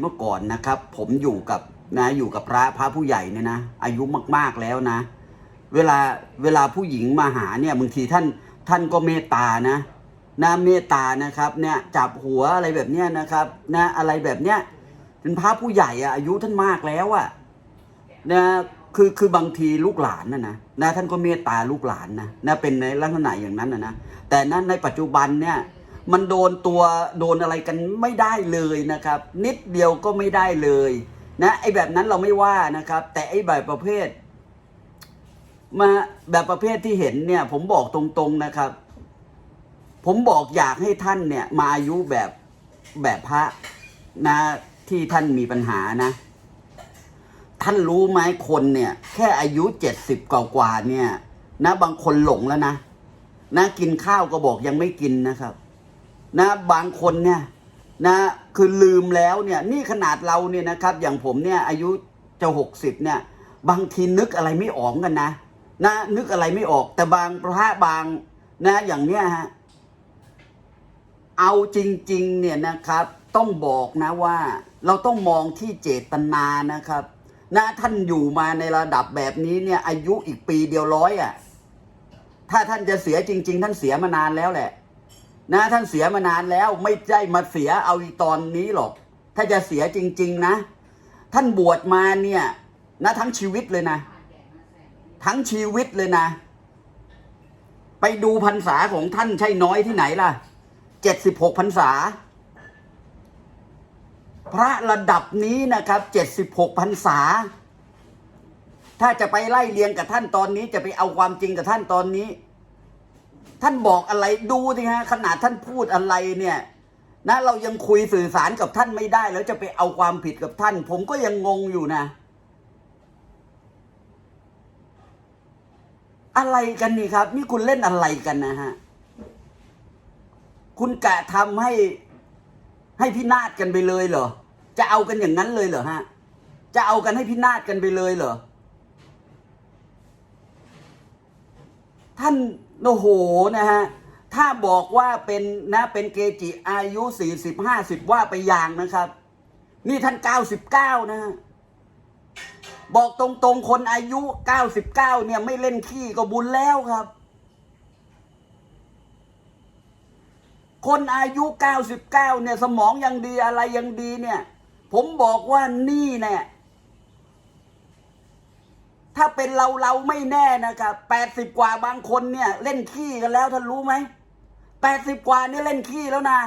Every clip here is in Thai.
เมื่อก่อนนะครับ ผมอยู่กับนะอยู่กับพระพระผู้ใหญ่เนี่ยนะ อายุมากๆแล้วนะ เวลาเวลาผู้หญิงมาหาเนี่ยบางทีท่านท่านก็เมตตานะนะเมตตานะครับเนี่ยจับหัวอะไรแบบเนี้ยนะครับนะอะไรแบบเนี้ยเป็นพระผู้ใหญ่อะอายุท่านมากแล้วอะนะคือคือบางทีลูกหลานนะนะนะท่านก็เมตตาลูกหลานนะนะเป็นในลักษณะอย่างนั้นนะนะแต่นั้นในปัจจุบันเนี่ย มันโดนตัวโดนอะไรกันไม่ได้เลยนะครับ นิดเดียวก็ไม่ได้เลยนะไอ้แบบนั้นเราไม่ว่านะครับ แต่ไอ้แบบประเภท มาแบบประเภทที่เห็นเนี่ย ผมบอกตรงๆนะครับ ผมบอกอยากให้ท่านเนี่ย มาอายุแบบแบบพระนะที่ท่านมีปัญหานะ ท่านรู้ไหมคนเนี่ย แค่อายุเจ็ดสิบกว่าเนี่ย นะ บางคนหลงแล้วนะนะกินข้าวก็บอกยังไม่กินนะครับ นะบางคนเนี่ยนะคือลืมแล้วเนี่ยนี่ขนาดเราเนี่ยนะครับอย่างผมเนี่ยอายุจะหกสิบเนี่ยบางทีนึกอะไรไม่ออกกันนะนะนึกอะไรไม่ออกแต่บางพระบางนะอย่างเนี้ยฮะเอาจริง ๆ เนี่ยนะครับ ต้องบอกนะว่าเราต้องมองที่เจตนานะครับนะท่านอยู่มาในระดับแบบนี้เนี่ยอายุอีกปีเดียวร้อยอะถ้าท่านจะเสียจริง ๆ ท่านเสียมานานแล้วแหละ นะท่านเสียมานานแล้วไม่ใช่มาเสียเอาอีตอนนี้หรอก ถ้าจะเสียจริง ๆ นะ ท่านบวชมาเนี่ยนะทั้งชีวิตเลยนะ ทั้งชีวิตเลยนะ ไปดูพรรษาของท่านใช่น้อยที่ไหนล่ะเจ็ดสิบหกพรรษา พระระดับนี้นะครับเจ็ดสิบหกพรรษา ถ้าจะไปไล่เรียงกับท่านตอนนี้ จะไปเอาความจริงกับท่านตอนนี้ ท่านบอกอะไรดูสิฮะขนาดท่านพูดอะไรเนี่ยนะเรายังคุยสื่อสารกับท่านไม่ได้ แล้วจะไปเอาความผิดกับท่าน ผมก็ยังงงอยู่นะ อะไรกันนี่ครับ นี่คุณเล่นอะไรกันนะฮะ คุณกะทำให้ให้พินาศกันไปเลยเหรอ จะเอากันอย่างนั้นเลยเหรอฮะ จะเอากันให้พินาศกันไปเลยเหรอ ท่าน โอ้โหนะฮะถ้าบอกว่าเป็นนะเป็นเกจิอายุสี่สิบห้าสิบว่าไปอย่างนะครับ นี่ท่านเก้าสิบเก้านะฮะบอกตรงๆคนอายุเก้าสิบเก้าเนี่ยไม่เล่นขี้ก็บุญแล้วครับ คนอายุเก้าสิบเก้าเนี่ยสมองยังดีอะไรยังดีเนี่ย ผมบอกว่านี่เนี่ย ถ้าเป็นเราเราไม่แน่นะครับแปดสิบกว่าบางคนเนี่ย เล่นขี้กันแล้วท่านรู้ไหมแปดสิบกว่านี่เล่นขี้แล้วนะ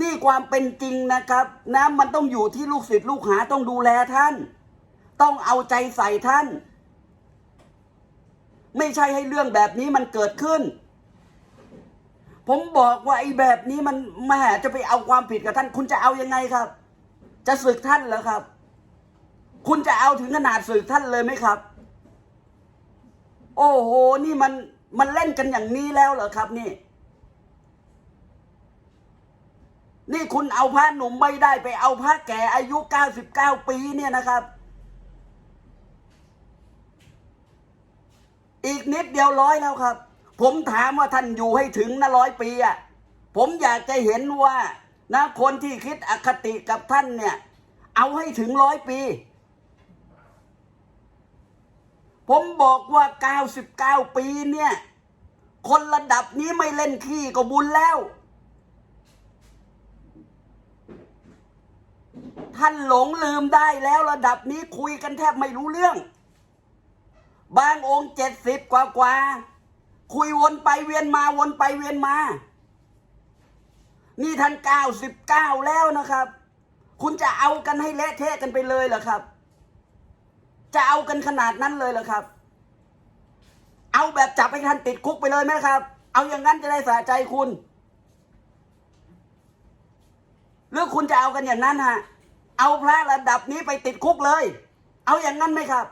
นี่ความเป็นจริงนะครับนะมันต้องอยู่ที่ลูกศิษย์ลูกหาต้องดูแลท่าน ต้องเอาใจใส่ท่าน ไม่ใช่ให้เรื่องแบบนี้มันเกิดขึ้น ผมบอกว่าไอ้แบบนี้มันแหม่จะไปเอาความผิดกับท่าน คุณจะเอายังไงครับ จะสึกท่านเหรอครับ คุณจะเอาถึงขนาดสึกท่านเลยไหมครับ โอ้โห นี่มันมันเล่นกันอย่างนี้แล้วเหรอครับ นี่ นี่คุณเอาพระหนุ่มไม่ได้ไปเอาพระแก่อายุ99ปีเนี่ยนะครับ อีกนิดเดียวร้อยแล้วครับ ผมถามว่าท่านอยู่ให้ถึงนะร้อยปีอะผมอยากจะเห็นว่า นะคนที่คิดอคติกับท่านเนี่ย เอาให้ถึงร้อยปี ผมบอกว่า 99 ปีเนี่ย คนระดับนี้ไม่เล่นขี้ก็บุญแล้ว ท่านหลงลืมได้แล้วระดับนี้คุยกันแทบไม่รู้เรื่อง บางองค์เจ็ดสิบกว่ากว่าคุยวนไปเวียนมาวนไปเวียนมา นี่ท่านเก้าสิบเก้าแล้วนะครับ คุณจะเอากันให้เละเทะกันไปเลยเหรอครับ จะเอากันขนาดนั้นเลยเหรอครับ เอาแบบจับให้ท่านติดคุกไปเลยไหมครับ เอาอย่างนั้นจะได้สะใจคุณหรือคุณจะเอากันอย่างนั้นฮะ เอาพระระดับนี้ไปติดคุกเลย เอาอย่างนั้นไหมครับ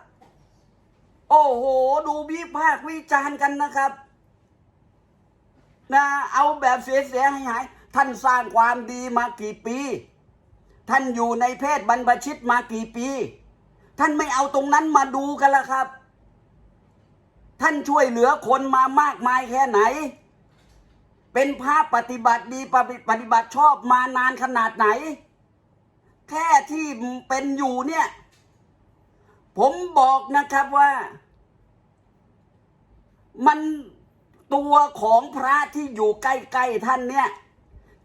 โอ้โห ดูวิพากวิจารณ์กันนะครับนะเอาแบบเสียๆให้หาย ท่านสร้างความดีมากี่ปี ท่านอยู่ในเพศบรรพชิตมากี่ปี ท่านไม่เอาตรงนั้นมาดูกันละครับ ท่านช่วยเหลือคนมามากมายแค่ไหน เป็นพระปฏิบัติดีปฏิปฏิบัติชอบมานานขนาดไหน แค่ที่เป็นอยู่เนี่ย ผมบอกนะครับว่า มันตัวของพระที่อยู่ใกล้ ๆ ท่านเนี่ย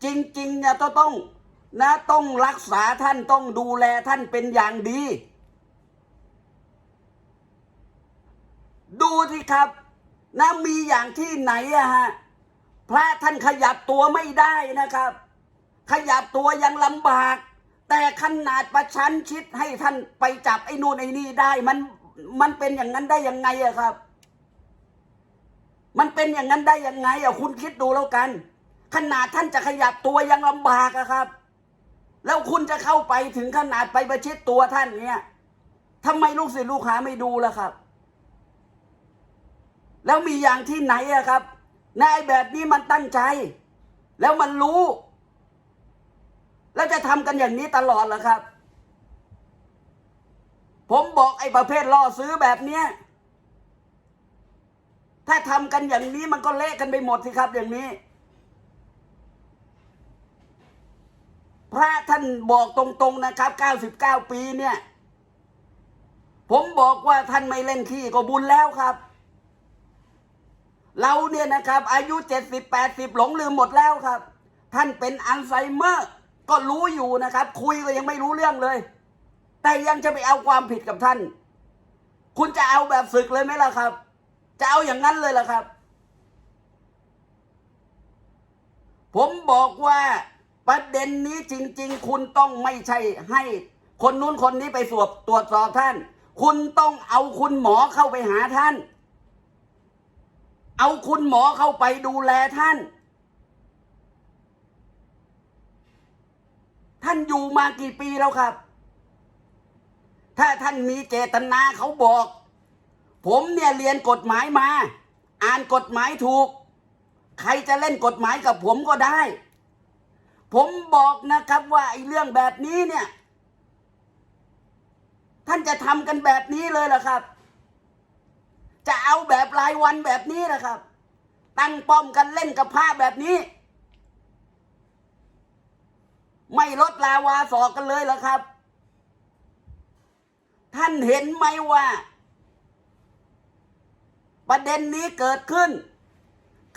จริงๆเนี่ยต้องนะต้องรักษาท่านต้องดูแลท่านเป็นอย่างดี ดูสิครับ นะมีอย่างที่ไหนอะฮะพระท่านขยับตัวไม่ได้นะครับ ขยับตัวยังลำบาก แต่ขนาดประชันชิดให้ท่านไปจับไอ้นู่นไอ้นี่ได้มันมันเป็นอย่างนั้นได้ยังไงอะครับ มันเป็นอย่างนั้นได้ยังไงอะคุณคิดดูแล้วกัน ขนาดท่านจะขยับตัวยังลำบากอะครับ แล้วคุณจะเข้าไปถึงขนาดไปประชิดตัวท่านเนี่ยทำไมลูกศิษย์ลูกหาไม่ดูล่ะครับ แล้วมีอย่างที่ไหนอะครับนายแบบนี้มันตั้งใจ แล้วมันรู้ แล้วจะทำกันอย่างนี้ตลอดเหรอครับ ผมบอกไอ้ประเภทล่อซื้อแบบเนี้ยถ้าทำกันอย่างนี้มันก็เละกันไปหมดสิครับอย่างนี้ พระท่านบอกตรงๆนะครับ 99 ปีเนี่ย ผมบอกว่าท่านไม่เล่นขี้ก็บุญแล้วครับ เราเนี่ยนะครับ อายุ 70 80 หลงลืมหมดแล้วครับ ท่านเป็นอัลไซเมอร์ ก็รู้อยู่นะครับ คุยก็ยังไม่รู้เรื่องเลย แต่ยังจะไปเอาความผิดกับท่าน คุณจะเอาแบบศึกเลยไหมล่ะครับ จะเอาอย่างนั้นเลยล่ะครับ ผมบอกว่า ประเด็นนี้จริง ๆ คุณต้องไม่ใช่ให้ คนนู้นคนนี้ไปสวบตรวจสอบท่าน คุณต้องเอาคุณหมอเข้าไปหาท่าน เอาคุณหมอเข้าไปดูแลท่าน ท่านอยู่มากี่ปีแล้วครับ ถ้าท่านมีเจตนาเขาบอก ผมเนี่ยเรียนกฎหมายมา อ่านกฎหมายถูก ใครจะเล่นกฎหมายกับผมก็ได้ ผมบอกนะครับว่าไอ้เรื่องแบบนี้เนี่ย ท่านจะทำกันแบบนี้เลยเหรอครับ จะเอาแบบรายวันแบบนี้นะครับ ตั้งป้อมกันเล่นกับผ้าแบบนี้ ไม่ลดลาวาสอกกันเลยเหรอครับ ท่านเห็นไหมว่า ประเด็นนี้เกิดขึ้น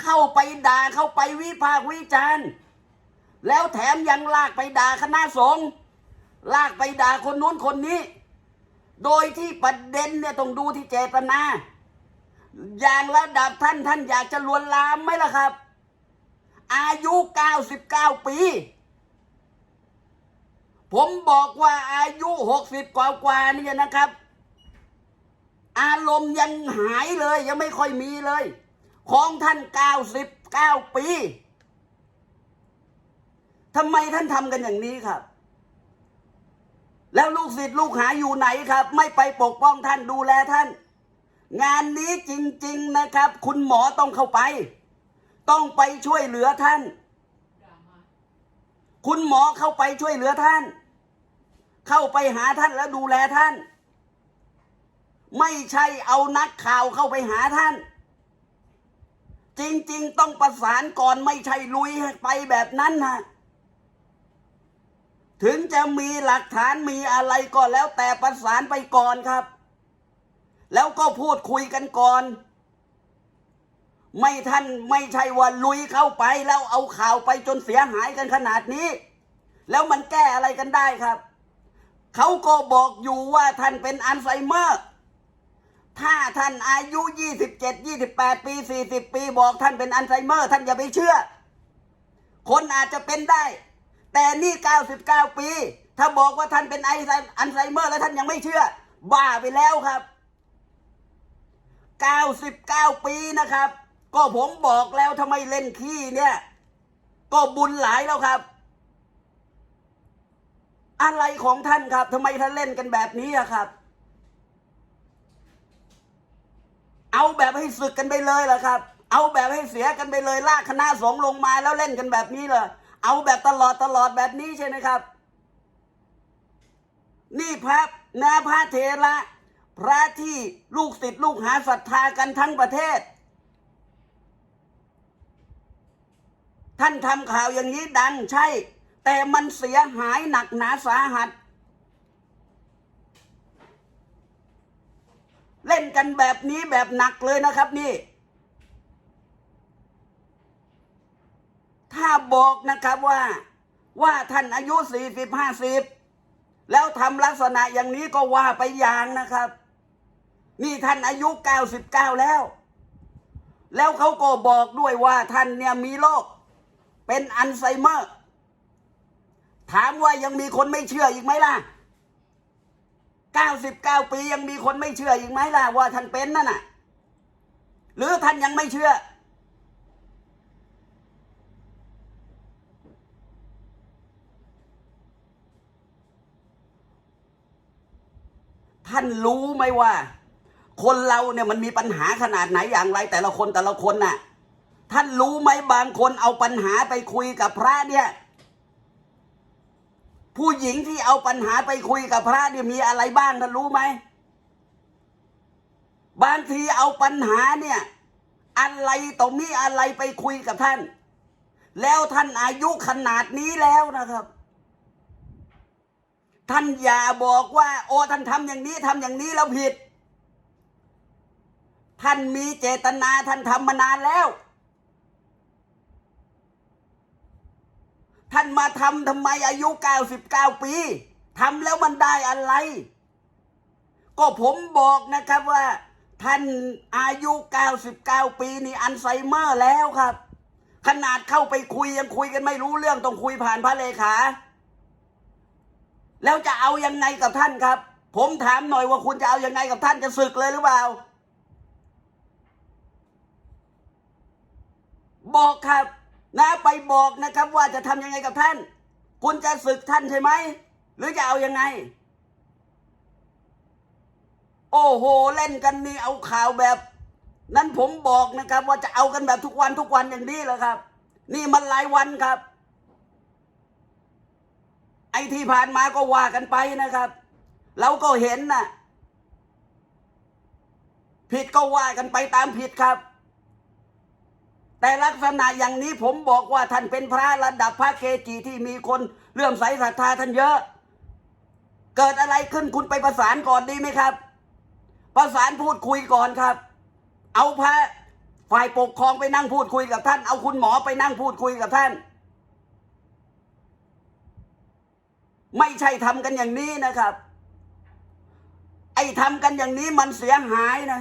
เข้าไปด่าเข้าไปวิพากษ์วิจารณ์ แล้วแถมยังลากไปด่าคณะสงฆ์ลากไปด่าคนนู้นคนนี้ โดยที่ประเด็นเนี่ยต้องดูที่เจตนาอย่างระดับท่านท่านอยากจะลวนลามไหมล่ะครับ อายุ 99 ปี ผมบอกว่าอายุ 60 กว่ากว่านี่นะครับ อารมณ์ยังหายเลยยังไม่ค่อยมีเลย ของท่าน 99 ปี ทำไมท่านทำกันอย่างนี้ครับ แล้วลูกศิษย์ลูกหาอยู่ไหนครับ ไม่ไปปกป้องท่านดูแลท่าน งานนี้จริง ๆนะครับ คุณหมอต้องเข้าไป ต้องไปช่วยเหลือท่าน คุณหมอเข้าไปช่วยเหลือท่าน เข้าไปหาท่านแล้วดูแลท่าน ไม่ใช่เอานักข่าวเข้าไปหาท่านจริง ๆ ต้องประสานก่อนไม่ใช่ลุยไปแบบนั้นนะ ถึงจะมีหลักฐานมีอะไรก็แล้วแต่ประสานไปก่อนครับ แล้วก็พูดคุยกันก่อน ไม่ท่านไม่ใช่ว่าลุยเข้าไปแล้วเอาข่าวไปจนเสียหายกันขนาดนี้ แล้วมันแก้อะไรกันได้ครับ เขาก็บอกอยู่ว่าท่านเป็นอัลไซเมอร์ถ้าท่านอายุ 27 28 ปี 40 ปี บอกท่านเป็นอัลไซเมอร์ ท่านอย่าไปเชื่อ คนอาจจะเป็นได้ แต่นี่ 99 ปี ถ้าบอกว่าท่านเป็นไอไซอัลไซเมอร์ แล้วท่านยังไม่เชื่อ บ้าไปแล้วครับ 99 ปีนะครับ ก็ผมบอกแล้วทำไมเล่นขี้เนี่ย ก็บุญหลายแล้วครับ อะไรของท่านครับทำไมท่านเล่นกันแบบนี้อะครับ เอาแบบให้ศึกกันไปเลยเหรอครับ เอาแบบให้เสียกันไปเลยลากคณะสงลงมาแล้วเล่นกันแบบนี้เลย เอาแบบตลอดตลอดแบบนี้ใช่ไหมครับ นี่พระนาพระเทระ พระที่ลูกศิษย์ลูกหาศรัทธากันทั้งประเทศ ท่านทำข่าวอย่างนี้ดังใช่ แต่มันเสียหายหนักหนาสาหัส เล่นกันแบบนี้แบบหนักเลยนะครับนี่ ถ้าบอกนะครับว่าว่าท่านอายุสี่สิบห้าสิบแล้วทำลักษณะอย่างนี้ก็ว่าไปอย่างนะครับ นี่ท่านอายุเก้าสิบเก้าแล้ว แล้วเขาก็บอกด้วยว่าท่านเนี่ยมีโรคเป็นอัลไซเมอร์ ถามว่ายังมีคนไม่เชื่ออีกไหมล่ะ99ปียังมีคนไม่เชื่ออีกไหมล่ะว่าท่านเป็นนั่นน่ะ หรือท่านยังไม่เชื่อ ท่านรู้ไหมว่า คนเราเนี่ยมันมีปัญหาขนาดไหนอย่างไร แต่ละคนแต่ละคนน่ะ ท่านรู้ไหมบางคนเอาปัญหาไปคุยกับพระเนี่ย ผู้หญิงที่เอาปัญหาไปคุยกับพระเนี่ยมีอะไรบ้างท่านรู้ไหมบางทีเอาปัญหาเนี่ย อะไรต่อมีอะไรไปคุยกับท่าน แล้วท่านอายุขนาดนี้แล้วนะครับ ท่านอย่าบอกว่า โอ้ท่านทำอย่างนี้ทำอย่างนี้แล้วผิด ท่านมีเจตนาท่านทำมานานแล้ว ท่านมาทำทำไมอายุ 99 ปีทำแล้วมันได้อะไร ก็ผมบอกนะครับว่า ท่านอายุ 99 ปีนี่อัลไซเมอร์แล้วครับ ขนาดเข้าไปคุยยังคุยกันไม่รู้เรื่องต้องคุยผ่านพระเลขา แล้วจะเอายังไงกับท่านครับ ผมถามหน่อยว่าคุณจะเอายังไงกับท่านจะศึกเลยหรือเปล่า บอกครับนะไปบอกนะครับว่าจะทำยังไงกับท่าน คุณจะศึกท่านใช่ไหม หรือจะเอายังไง โอ้โห เล่นกันนี่เอาข่าวแบบ นั้นผมบอกนะครับ ว่าจะเอากันแบบทุกวันทุกวันอย่างนี้แหละครับ นี่มันหลายวันครับ ไอ้ที่ผ่านมาก็ว่ากันไปนะครับ เราก็เห็นนะผิดก็ว่ากันไปตามผิดครับ แต่ลักษณะอย่างนี้ผมบอกว่าท่านเป็นพระระดับพระเกจิที่มีคนเลื่อมใสศรัทธาท่านเยอะ เกิดอะไรขึ้นคุณไปประสานก่อนดีไหมครับ ประสานพูดคุยก่อนครับ เอาพระฝ่ายปกครองไปนั่งพูดคุยกับท่าน เอาคุณหมอไปนั่งพูดคุยกับท่าน ไม่ใช่ทำกันอย่างนี้นะครับ ไอ้ทำกันอย่างนี้มันเสียหายนะ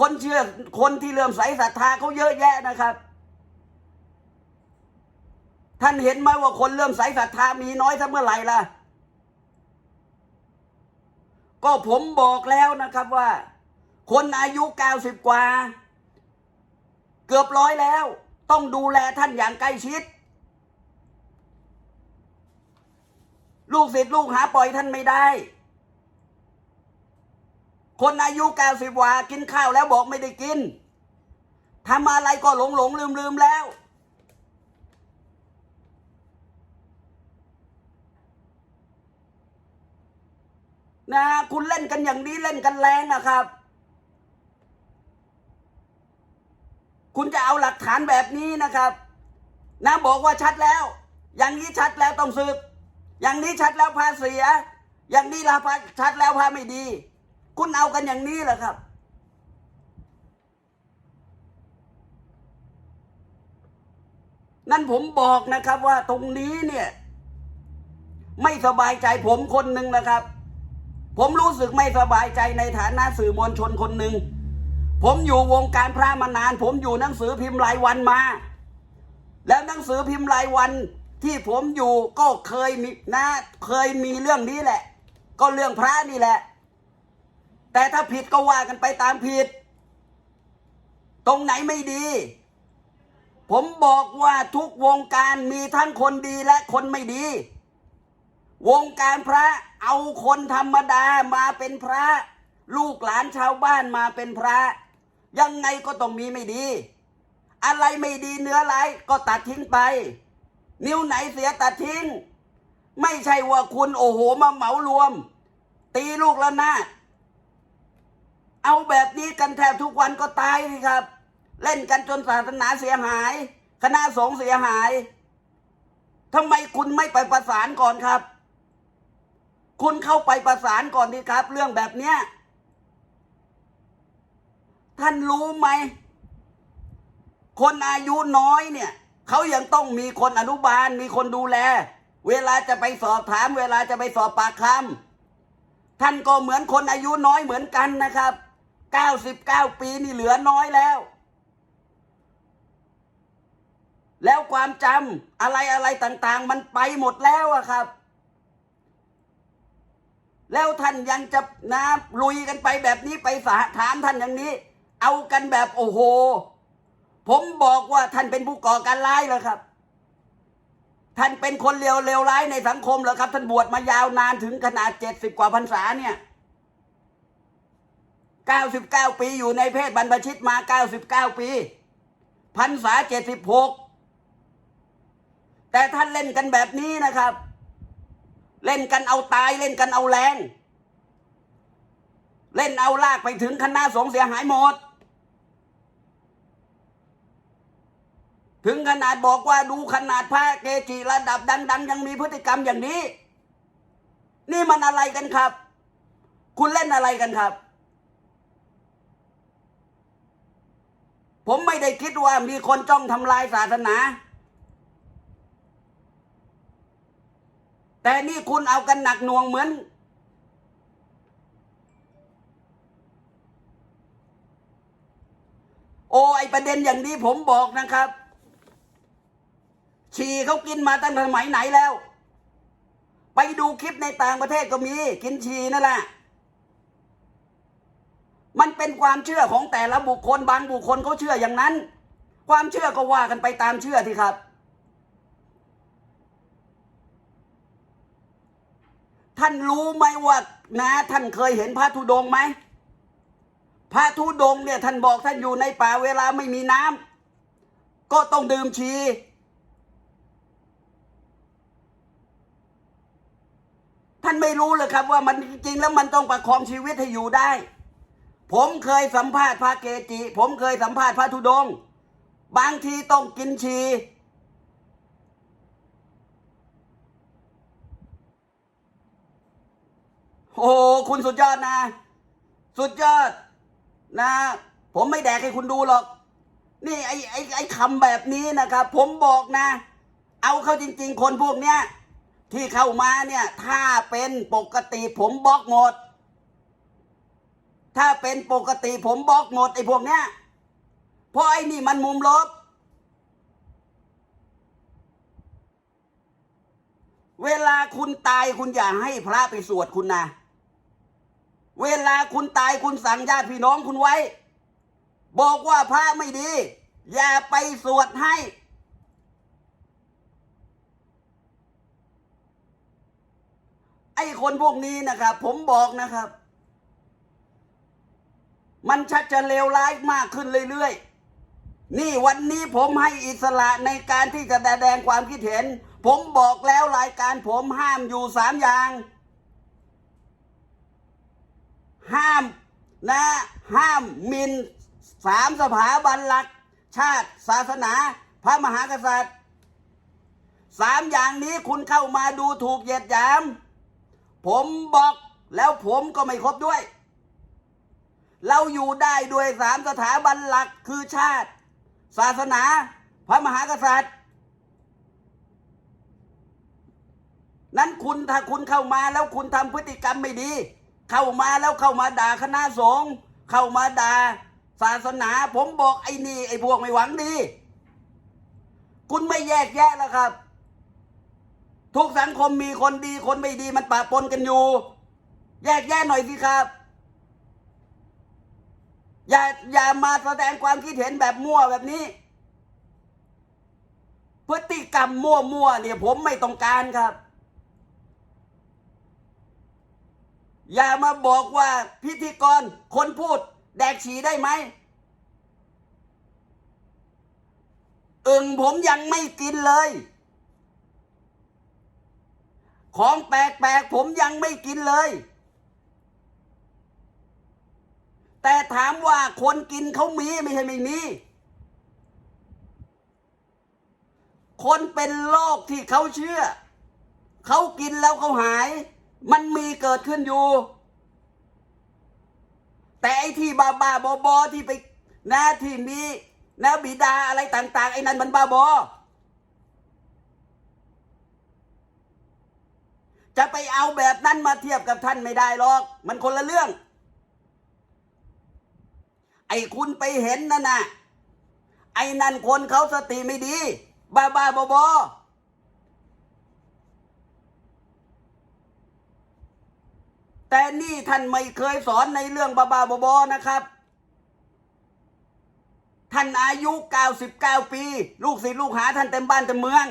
คนเชื่อคนที่เลื่อมใสศรัทธาเขาเยอะแยะนะครับ ท่านเห็นไหมว่าคนเลื่อมใสศรัทธามีน้อยสักเมื่อไหร่ล่ะ ก็ผมบอกแล้วนะครับว่า คนอายุเก้าสิบกว่า เกือบร้อยแล้ว ต้องดูแลท่านอย่างใกล้ชิด ลูกศิษย์ลูกหาปล่อยท่านไม่ได้ คนอายุเก้าสิบว่ากินข้าวแล้วบอกไม่ได้กินทำอะไรก็หลงหลงลืมลืมแล้ว นะคุณเล่นกันอย่างนี้เล่นกันแรงนะครับ คุณจะเอาหลักฐานแบบนี้นะครับนะบอกว่าชัดแล้ว อย่างนี้ชัดแล้วต้องสึก อย่างนี้ชัดแล้วพาเสีย อย่างนี้ละพาชัดแล้วพาไม่ดี คุณเอากันอย่างนี้เหรอครับ นั่นผมบอกนะครับว่าตรงนี้เนี่ย ไม่สบายใจผมคนหนึ่งนะครับ ผมรู้สึกไม่สบายใจในฐานะสื่อมวลชนคนหนึ่งผมอยู่วงการพระมานาน ผมอยู่หนังสือพิมพ์รายวันมา แล้วหนังสือพิมพ์รายวัน ที่ผมอยู่ก็เคยมีนะเคยมีเรื่องนี้แหละ ก็เรื่องพระนี่แหละ แต่ถ้าผิดก็ว่ากันไปตามผิด ตรงไหนไม่ดี ผมบอกว่าทุกวงการมีทั้งคนดีและคนไม่ดี วงการพระเอาคนธรรมดามาเป็นพระ ลูกหลานชาวบ้านมาเป็นพระ ยังไงก็ต้องมีไม่ดี อะไรไม่ดีเนื้อร้ายก็ตัดทิ้งไป นิ้วไหนเสียตัดทิ้ง ไม่ใช่ว่าคุณโอ้โหมาเหมารวม ตีลูกละนาดเอาแบบนี้กันแทบทุกวันก็ตายสิครับ เล่นกันจนศาสนาเสียหาย คณะสงฆ์เสียหายทำไมคุณไม่ไปประสานก่อนครับ คุณเข้าไปประสานก่อนดีครับ เรื่องแบบเนี้ยท่านรู้ไหม คนอายุน้อยเนี่ย เขายังต้องมีคนอนุบาลมีคนดูแล เวลาจะไปสอบถาม เวลาจะไปสอบปากคำท่านก็เหมือนคนอายุน้อยเหมือนกันนะครับ 99 ปีนี่เหลือน้อยแล้ว แล้วความจำอะไรอะไรต่างๆ มันไปหมดแล้วอะครับ แล้วท่านยังจะนะลุยกันไปแบบนี้ไปสาถามท่านอย่างนี้ เอากันแบบโอ้โห ผมบอกว่าท่านเป็นผู้ก่อการร้ายเหรอครับ ท่านเป็นคนเลวเลวร้ายในสังคมเหรอครับ ท่านบวชมายาวนานถึงขนาดเจ็ดสิบกว่าพรรษาเนี่ยเก้าสิบเก้าปีอยู่ในเพศบรรพชิตมาเก้าสิบเก้าปีพรรษาเจ็ดสิบหกแต่ท่านเล่นกันแบบนี้นะครับ เล่นกันเอาตายเล่นกันเอาแรง เล่นเอาลากไปถึงคณะสงฆ์เสียหายหมด ถึงขนาดบอกว่าดูขนาดพระเกจิระดับดัง ๆ ยังมีพฤติกรรมอย่างนี้ นี่มันอะไรกันครับ คุณเล่นอะไรกันครับ ผมไม่ได้คิดว่ามีคนจ้องทำลายศาสนา แต่นี่คุณเอากันหนักหน่วงเหมือน โอ้ไอประเด็นอย่างนี้ผมบอกนะครับ ฉี่เขากินมาตั้งแต่สมัยไหนแล้ว ไปดูคลิปในต่างประเทศก็มี กินฉี่นั่นแหละ มันเป็นความเชื่อของแต่ละบุคคลบางบุคคลเขาเชื่ออย่างนั้น ความเชื่อก็ว่ากันไปตามเชื่อที่ครับ ท่านรู้ไหมว่านะ ท่านเคยเห็นพระธุดงไหมพระธุดงเนี่ยท่านบอกท่านอยู่ในป่าเวลาไม่มีน้ำก็ต้องดื่มชี ท่านไม่รู้เลยครับว่ามันจริงๆแล้วมันต้องประคองชีวิตให้อยู่ได้ ผมเคยสัมภาษณ์พระเกจิ ผมเคยสัมภาษณ์พระธุดง บางทีต้องกินชีโอ้คุณสุดยอดนะ สุดยอดนะ ผมไม่แดกให้คุณดูหรอก นี่ไอ้ไอ้ไอ้คำแบบนี้นะครับ ผมบอกนะ เอาเข้าจริง ๆ คนพวกเนี้ย ที่เข้ามาเนี่ย ถ้าเป็นปกติผมบล็อกหมด ถ้าเป็นปกติผมบล็อกหมดไอ้พวกเนี้ยเพราะไอ้นี่มันมุมลบ เวลาคุณตายคุณอย่าให้พระไปสวดคุณนะเวลาคุณตายคุณสั่งญาติพี่น้องคุณไว้ บอกว่าพระไม่ดี อย่าไปสวดให้ ไอ้คนพวกนี้นะครับ ผมบอกนะครับ มันชักจะเลวร้ายมากขึ้นเรื่อยๆ นี่วันนี้ผมให้อิสระในการที่จะแสดงความคิดเห็น ผมบอกแล้วรายการผมห้ามอยู่สามอย่าง ห้ามนะห้ามมินสามสถาบันหลัก ชาติ ศาสนา พระมหากษัตริย์สามอย่างนี้คุณเข้ามาดูถูกเหยียดหยาม ผมบอกแล้วผมก็ไม่ครบด้วย เราอยู่ได้ด้วยสามสถาบันหลักคือชาติ ศาสนา พระมหากษัตริย์ นั้นคุณถ้าคุณเข้ามาแล้วคุณทำพฤติกรรมไม่ดี เข้ามาแล้วเข้ามาด่าคณะสงฆ์เข้ามาด่าศาสนา ผมบอกไอ้นี่ไอ้พวกไม่หวังดี คุณไม่แยกแยะแล้วครับ ทุกสังคมมีคนดีคนไม่ดีมันปะปนกันอยู่ แยกแยะหน่อยสิครับ อย่าอย่ามาแสดงความคิดเห็นแบบมั่วแบบนี้ พฤติกรรมมั่วมั่วๆเนี่ยผมไม่ต้องการครับ อย่ามาบอกว่าพิธีกรคนพูด แดกฉี่ได้ไหมอึ่งผมยังไม่กินเลย ของแปลกๆผมยังไม่กินเลย แต่ถามว่าคนกินเขามีไม่ใช่ไม่มี คนเป็นโรคที่เขาเชื่อ เขากินแล้วเขาหาย มันมีเกิดขึ้นอยู่ แต่ไอ้ที่บ้าบ้าบอบอที่ไปนะที่มีนะบิดาอะไรต่าง ๆ ไอ้นั่นมันบ้าบอ จะไปเอาแบบนั้นมาเทียบกับท่านไม่ได้หรอก มันคนละเรื่อง ไอ้คุณไปเห็นนั่นน่ะ ไอ้นั่นคนเขาสติไม่ดี บ้าบ้าบอบอแต่นี่ท่านไม่เคยสอนในเรื่องบ้าบ้าๆบอนะครับ ท่านอายุ 99 ปี ลูกศิษย์ลูกหาท่านเต็มบ้านเต็มเมือง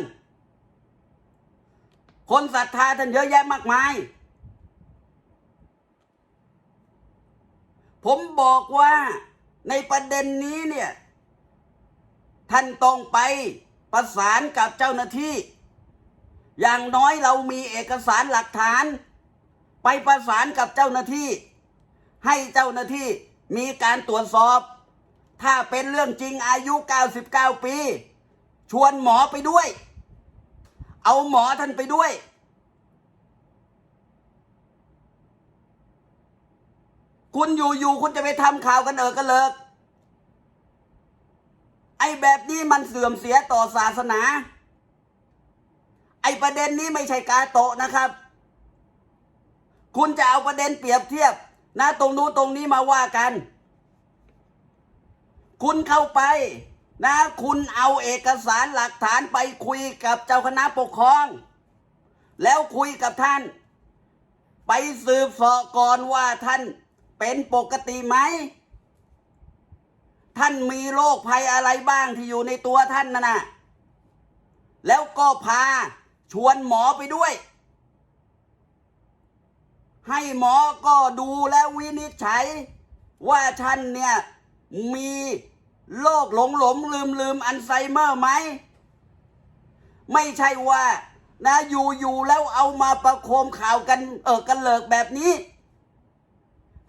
คนศรัทธาท่านเยอะแยะมากมาย ผมบอกว่าในประเด็นนี้เนี่ย ท่านต้องไปประสานกับเจ้าหน้าที่ อย่างน้อยเรามีเอกสารหลักฐาน ไปประสานกับเจ้าหน้าที่ ให้เจ้าหน้าที่มีการตรวจสอบ ถ้าเป็นเรื่องจริงอายุ 99 ปี ชวนหมอไปด้วย เอาหมอท่านไปด้วย คุณอยู่ๆคุณจะไปทำข่าวกันเออกันเลิก ไอ้แบบนี้มันเสื่อมเสียต่อศาสนา ไอ้ประเด็นนี้ไม่ใช่กาโตะนะครับ คุณจะเอาประเด็นเปรียบเทียบนะตรงนู้นตรงนี้มาว่ากัน คุณเข้าไป นะคุณเอาเอกสารหลักฐานไปคุยกับเจ้าคณะปกครอง แล้วคุยกับท่าน ไปสืบสอบก่อนว่าท่านเป็นปกติไหม ท่านมีโรคภัยอะไรบ้างที่อยู่ในตัวท่านน่ะนะแล้วก็พาชวนหมอไปด้วย ให้หมอก็ดูแล้ววินิจฉัย ว่าท่านเนี่ยมี โรคหลงหลงลืมลืมอัลไซเมอร์ไหม ไม่ใช่ว่า นะอยู่อยู่แล้วเอามาประโคมข่าวกันเออกันเลิกแบบนี้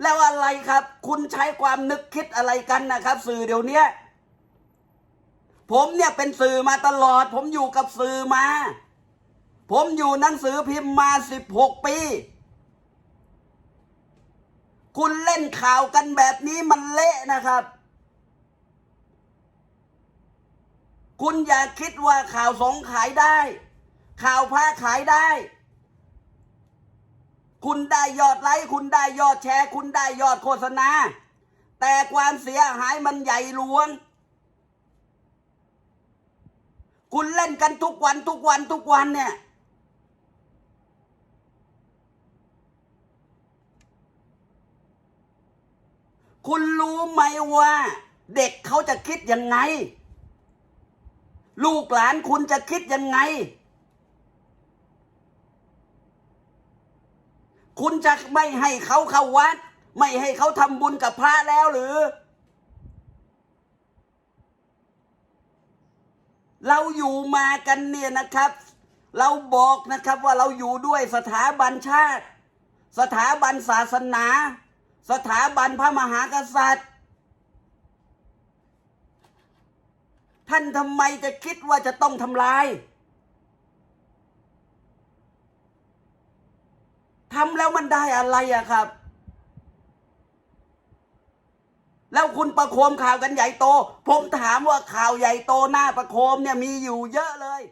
แล้วอะไรครับ คุณใช้ความนึกคิดอะไรกันนะครับ สื่อเดี๋ยวเนี้ผมเนี่ยเป็นสื่อมาตลอด ผมอยู่กับสื่อมา ผมอยู่หนังสือพิมพ์มาสิบหกปี คุณเล่นข่าวกันแบบนี้มันเละนะครับ คุณอย่าคิดว่าข่าวสงขายได้ ข่าวผ้าขายได้ คุณได้ยอดไลค์คุณได้ยอดแชร์ คุณได้ยอดโฆษณา แต่ความเสียหายมันใหญ่หลวง คุณเล่นกันทุกวันทุกวันทุกวันเนี่ยคุณรู้ไหมว่า เด็กเขาจะคิดยังไง ลูกหลานคุณจะคิดยังไง คุณจะไม่ให้เขาเข้าวัด ไม่ให้เขาทำบุญกับพระแล้วหรือ เราอยู่มากันเนี่ยนะครับ เราบอกนะครับว่าเราอยู่ด้วยสถาบันชาติ สถาบันศาสนา สถาบันพระมหากษัตริย์ ท่านทำไมจะคิดว่าจะต้องทำลายทำแล้วมันได้อะไรอะครับ แล้วคุณประโคมข่าวกันใหญ่โต ผมถามว่าข่าวใหญ่โตหน้าประโคมเนี่ยมีอยู่เยอะเลย